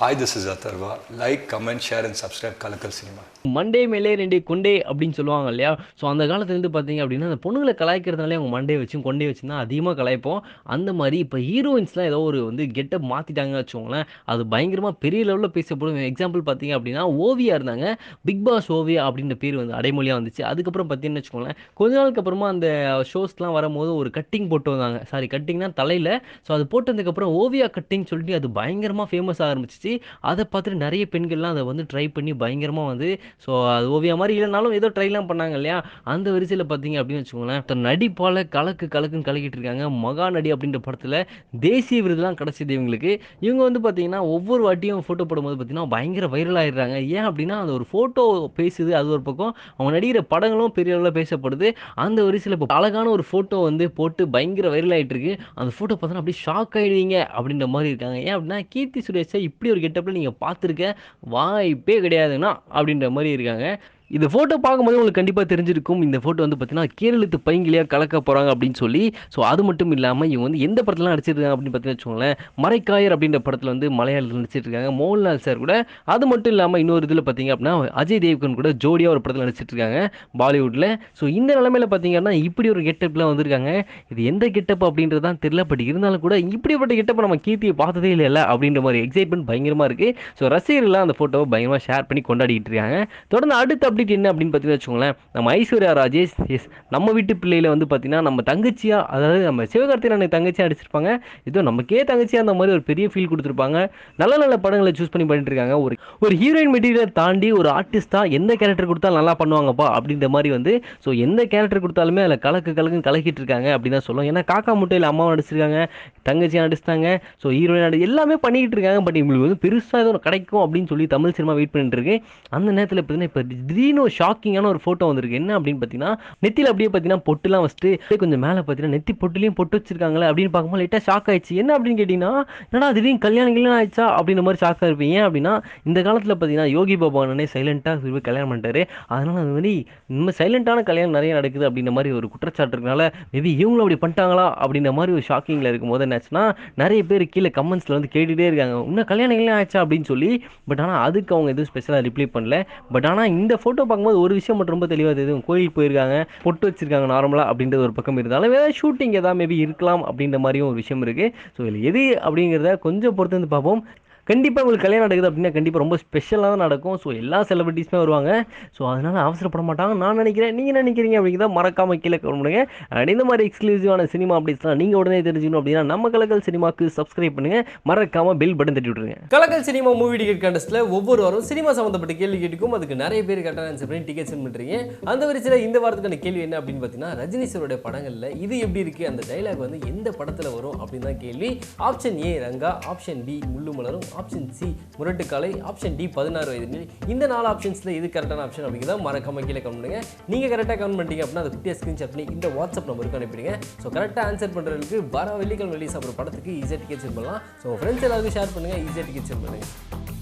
Hi this is Atharva. Like comment share and subscribe Kalakkal cinema Monday மேலே ரெண்டு கொண்டே அப்படின்னு சொல்லுவாங்க இல்லையா? ஸோ அந்த காலத்துலேருந்து பார்த்தீங்க அப்படின்னா அந்த பொண்ணுங்களை கலாய்க்கிறதுனாலே அவங்க மண்டே வச்சும் கொண்டே வச்சு தான் அதிகமாக கலாய்ப்போம். அந்த மாதிரி இப்போ ஹீரோயின்ஸ்லாம் ஏதோ ஒரு வந்து கெட்டப் மாற்றிட்டாங்கன்னு வச்சுக்கோங்களேன். அது பயங்கரமாக பெரிய லெவலில் பேசப்படும். எக்ஸாம்பிள் பார்த்தீங்க அப்படின்னா ஓவியா இருந்தாங்க. பிக் பாஸ் ஓவியா அப்படின்ற பேர் வந்து அடைமொழியாக வந்துச்சு. அதுக்கப்புறம் பார்த்தீங்கன்னு வச்சுக்கோங்களேன் கொஞ்ச நாளுக்கு அப்புறமா அந்த ஷோஸ்லாம் வரும்போது ஒரு கட்டிங் போட்டு வந்தாங்க. சாரி கட்டிங்னா தலையில். ஸோ அது போட்டதுக்கப்புறம் ஓவியா கட்டிங் சொல்லிட்டு அது பயங்கரமாக ஃபேமஸ் ஆரம்பிச்சிச்சு. அதை பார்த்துட்டு நிறைய பெண்கள்லாம் அதை வந்து ட்ரை பண்ணி பயங்கரமாக வந்து ஸோ அது ஓவியம் மாதிரி இல்லைனாலும் ஏதோ ட்ரைலாம் பண்ணாங்க இல்லையா? அந்த வரிசையில் பார்த்தீங்க அப்படின்னு வச்சுக்கோங்களேன். தன் நடிப்பால் கலக்கு கலக்குன்னு கலக்கிட்டு இருக்காங்க. மகா நடி அப்படின்ற படத்தில் தேசிய விருதுலாம் கிடச்சிது இவங்களுக்கு. இவங்க வந்து பார்த்தீங்கன்னா ஒவ்வொரு வாட்டியும் ஃபோட்டோ போடும்போது பார்த்தீங்கன்னா பயங்கர வைரல் ஆயிடுறாங்க. ஏன் அப்படின்னா அந்த ஒரு ஃபோட்டோ பேசுது அது ஒரு பக்கம். அவங்க நடிக்கிற படங்களும் பெரிய அளவில் பேசப்படுது. அந்த வரிசையில் இப்போ அழகான ஒரு ஃபோட்டோ வந்து போட்டு பயங்கர வைரல் ஆகிட்டு இருக்கு. அந்த ஃபோட்டோ பார்த்தோன்னா அப்படியே ஷாக் ஆகிடுவீங்க அப்படின்ற மாதிரி இருக்காங்க. ஏன் அப்படின்னா கீர்த்தி சுரேஷை இப்படி ஒரு கெட்டப்பில் நீங்கள் பார்த்துருக்க வாய்ப்பே கிடையாதுன்னா அப்படின்ற மாதிரி இருக்காங்க. இந்த ஃபோட்டோ பார்க்கும்போது உங்களுக்கு கண்டிப்பாக தெரிஞ்சிருக்கும். இந்த ஃபோட்டோ வந்து பார்த்தீங்கன்னா கேரளத்து பைங்கிலியாக கலக்க போகிறாங்க அப்படின்னு சொல்லி. ஸோ அது மட்டும் இல்லாமல் இவங்க வந்து எந்த படத்துலாம் நடிச்சிருக்காங்க அப்படின்னு பார்த்தீங்கன்னா வச்சுக்கோங்களேன் மறைக்காயர் அப்படின்ற படத்தில் வந்து மலையாளத்தில் நடிச்சிட்டு இருக்காங்க மோகன்லால் சார் கூட. அது மட்டும் இல்லாமல் இன்னொரு இதில் பார்த்தீங்க அப்படின்னா அஜய் தேவ்கன் கூட ஜோடியாக ஒரு படத்தில் நடிச்சிட்டு இருக்காங்க பாலிவுட்டில் ஸோ இந்த நிலமையில பார்த்தீங்கன்னா இப்படி ஒரு கெட்டப்லாம் வந்திருக்காங்க. இது எந்த கெட்டப் அப்படின்றது தான் தெரியல. பட் இருந்தாலும் கூட இப்படிப்பட்ட கெட்டப்பை நம்ம கீர்த்தியை பார்த்ததே இல்லை அப்படின்ற மாதிரி எக்ஸைட்மெண்ட் பயங்கரமாக இருக்குது ஸோ ரசிகர்கள்லாம் அந்த ஃபோட்டோவை பயங்கரமாக ஷேர் பண்ணி கொண்டாடிக்கிட்டு இருக்காங்க. தொடர்ந்து அடுத்த அப்டேட் என்ன அப்படின்னு பார்த்தீங்கன்னா வச்சுக்கோங்களேன் நம்ம ஐஸ்வர்யா ராஜேஷ் எஸ் நம்ம வீட்டு பிள்ளையில வந்து பார்த்தீங்கன்னா நம்ம தங்கச்சியா அதாவது நம்ம சிவகார்த்தியான எனக்கு தங்கச்சியாக அடிச்சிருப்பாங்க ஏதோ நமக்கே தங்கச்சியாக அந்த மாதிரி ஒரு பெரிய ஃபீல் கொடுத்துருப்பாங்க. நல்ல நல்ல படங்களை சூஸ் பண்ணி பண்ணிட்டு இருக்காங்க. ஒரு ஒரு ஹீரோயின் மெட்டீரியல் தாண்டி ஒரு ஆர்டிஸ்டா எந்த கேரக்டர் கொடுத்தாலும் நல்லா பண்ணுவாங்கப்பா அப்படின்ற மாதிரி வந்து ஸோ எந்த கேரக்டர் கொடுத்தாலுமே அதில் கலக்கு கலக்குன்னு கலக்கிட்டு இருக்காங்க அப்படின்னு தான் சொல்லுவோம் ஏன்னா காக்கா முட்டையில் அம்மாவும் நடிச்சிருக்காங்க தங்கச்சியாக நடிச்சிட்டாங்க ஸோ ஹீரோயின் நடி எல்லாமே பண்ணிக்கிட்டு இருக்காங்க. பட் இவங்களுக்கு வந்து பெருசாக ஏதோ ஒன்று கிடைக்கும் அப்படின்னு சொல்லி தமிழ் சினிமா வெயிட் பண்ணிட்டு இருக்கு. அந்த நேரத்தில் பார்த்தீங்கன்னா இப்போ திடீர் திடீர்னு ஒரு ஷாக்கிங்கான ஒரு ஃபோட்டோ வந்திருக்கு. என்ன அப்படின்னு பார்த்தீங்கன்னா நெத்தியில் அப்படியே பார்த்தீங்கன்னா பொட்டுலாம் வச்சுட்டு கொஞ்சம் மேலே பார்த்தீங்கன்னா நெத்தி பொட்டுலையும் பொட்டு வச்சிருக்காங்களே அப்படின்னு பார்க்கும்போது லைட்டாக ஷாக் ஆயிடுச்சு. என்ன அப்படின்னு கேட்டிங்கன்னா என்னடா திடீர்னு கல்யாணம் கல்யாணம் ஆயிடுச்சா அப்படின்ற மாதிரி ஷாக்காக இருப்பேன். ஏன் அப்படின்னா இந்த காலத்தில் பார்த்தீங்கன்னா யோகி பாபா அண்ணனே சைலண்ட்டாக கல்யாணம் பண்ணிட்டாரு. அதனால் அது மாதிரி நம்ம சைலண்ட்டான கல்யாணம் நிறைய நடக்குது அப்படின்ற மாதிரி ஒரு குற்றச்சாட்டு இருக்கனால மேபி இவங்களும் அப்படி பண்ணிட்டாங்களா அப்படின்ற மாதிரி ஒரு ஷாக்கிங்கில் இருக்கும்போது என்னாச்சுன்னா நிறைய பேர் கீழே கமெண்ட்ஸில் வந்து கேட்டுகிட்டே இருக்காங்க. இன்னும் கல்யாணம் கல்யாணம் அப்படின்னு சொல்லி பட் ஆனால் அதுக்கு அவங்க எதுவும் ஸ்பெஷலாக ரிப்ளை பண்ணல. பட் ஆனால் இந்த ஃபோட்டோ பார்க்கும்போது ஒரு விஷயம் மட்டும் ரொம்ப தெளிவாக தெரியும் கோயிலுக்கு போயிருக்காங்க பொட்டு வச்சிருக்காங்க நார்மலாக அப்படின்றது ஒரு பக்கம் இருந்தாலும் வேறு ஷூட்டிங் ஏதாவது மேபி இருக்கலாம் அப்படின்ற மாதிரியும் ஒரு விஷயம் இருக்குது ஸோ இதில் எது அப்படிங்கிறத கொஞ்சம் பொறுத்து வந்து பார்ப்போம். கண்டிப்பாக உங்களுக்கு கல்யாணம் நடக்குது அப்படின்னா கண்டிப்பாக ரொம்ப ஸ்பெஷலாக தான் நடக்கும். ஸோ எல்லா செலிபிரிட்டிஸுமே வருவாங்க. ஸோ அதனால் அவசரப்பட மாட்டாங்க. நான் நினைக்கிறேன் நீங்கள் நினைக்கிறீங்க அப்படிங்கிறத மறக்காமல் கீழே கமெண்ட் பண்ணுங்க. அண்ட் இந்த மாதிரி எக்ஸ்க்ளூசிவான சினிமா அப்டேட்ஸ்லாம் நீங்கள் உடனே தெரிஞ்சுக்கணும் அப்படின்னா நம்ம கலக்கல் சினிமாக்கு சப்ஸ்கிரைப் பண்ணுங்கள் மறக்காமல் பெல் பட்டன் தட்டி விட்ருங்க கலக்கல் சினிமா மூவி டிக்கெட் கண்டஸ்ட்டில் ஒவ்வொரு வாரம் சினிமா சம்மந்தப்பட்ட கேள்வி கேட்டுக்கும். அதுக்கு நிறைய பேர் கரெக்டாக ஆன்சர் பண்ணி டிக்கெட் சென்ட் பண்ணுறீங்க அந்த வரிசையில் இந்த வாரத்துக்கான கேள்வி என்ன அப்படின்னு பார்த்தீங்கன்னா ரஜினி படங்களில் இது எப்படி இருக்குது அந்த டைலாக் வந்து எந்த படத்தில் வரும் அப்படின்னு தான் கேள்வி. Option A Ranga. Option B Mullu Malarum option C Murattukaalai option D Pathinaaru Vayathu இந்த நாலு ஆப்ஷன்ஸில் இது கரெக்டான ஆப்ஷன் அப்படிங்கிறத மறக்காம கீழே கமெண்ட் பண்ணுங்க. நீங்கள் கரெக்டாக கமெண்ட் பண்ணிட்டீங்க அப்படின்னா அதை குட்டியாக ஸ்க்ரீன்ஷாட் பண்ணி இந்த வாட்ஸ்அப் நம்பருக்கு அனுப்பிடுங்க. ஸோ கரெக்டாக ஆன்சர் பண்ணுறதுக்கு வர வெள்ளிக்கிழமை ரிலீஸ் ஆகிற படத்துக்கு ஈஸியாக டிக்கெட் சென்ட் பண்ணலாம். ஸோ ஃப்ரெண்ட்ஸ் எல்லாருக்கும் ஷேர் பண்ணுங்கள் ஈஸியாக டிக்கெட் சென்ட் பண்ணுங்கள்